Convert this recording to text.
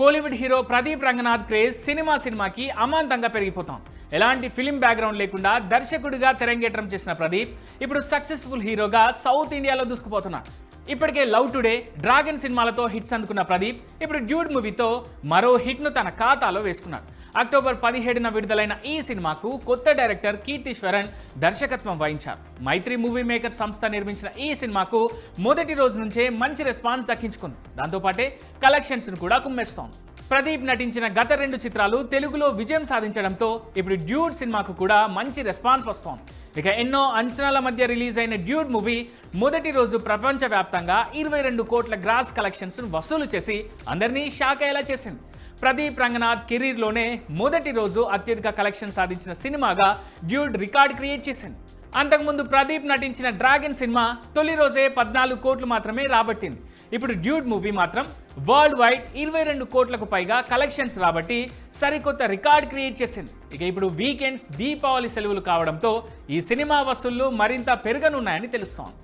Kollywood hero Pradeep Ranganath craze cinema సినిమాకి అమాంతంగా పెరిగిపోతాం. ఎలాంటి ఫిలిం బ్యాక్గ్రౌండ్ లేకుండా దర్శకుడిగా తెరంగేట్రం చేసిన ప్రదీప్ ఇప్పుడు సక్సెస్ఫుల్ హీరోగా సౌత్ ఇండియాలో దూసుకుపోతున్నాడు. ఇప్పటికే లవ్ టుడే డ్రాగన్ సినిమాలతో హిట్స్ అందుకున్న ప్రదీప్ ఇప్పుడు డ్యూడ్ మూవీతో మరో హిట్ను తన ఖాతాలో వేసుకున్నాడు. అక్టోబర్ పదిహేడున విడుదలైన ఈ సినిమాకు కొత్త డైరెక్టర్ కీర్తిశ్వరన్ దర్శకత్వం వహించారు. మైత్రి మూవీ మేకర్ సంస్థ నిర్మించిన ఈ సినిమాకు మొదటి రోజు నుంచే మంచి రెస్పాన్స్ దక్కించుకుంది. దాంతోపాటే కలెక్షన్స్ను కూడా కుమ్మేస్తోంది. ప్రదీప్ నటించిన గత రెండు చిత్రాలు తెలుగులో విజయం సాధించడంతో ఇప్పుడు డ్యూడ్ సినిమాకు కూడా మంచి రెస్పాన్స్ వస్తోంది. ఇక ఎన్నో అంచనాల మధ్య రిలీజ్ అయిన డ్యూడ్ మూవీ మొదటి రోజు ప్రపంచవ్యాప్తంగా ఇరవై రెండు కోట్ల గ్రాస్ కలెక్షన్స్ను వసూలు చేసి అందరినీ షాక్ అయ్యేలా చేసింది. ప్రదీప్ రంగనాథ్ కెరీర్లోనే మొదటి రోజు అత్యధిక కలెక్షన్ సాధించిన సినిమాగా డ్యూడ్ రికార్డ్ క్రియేట్ చేసింది. అంతకుముందు ప్రదీప్ నటించిన డ్రాగన్ సినిమా తొలి రోజే పద్నాలుగు కోట్లు మాత్రమే రాబట్టింది. ఇప్పుడు డ్యూడ్ మూవీ మాత్రం వరల్డ్ వైడ్ ఇరవై రెండు కోట్లకు పైగా కలెక్షన్స్ రాబట్టి సరికొత్త రికార్డ్ క్రియేట్ చేసింది. ఇక ఇప్పుడు వీకెండ్స్ దీపావళి సెలవులు కావడంతో ఈ సినిమా వసూళ్ళు మరింత పెరగనున్నాయని తెలుస్తోంది.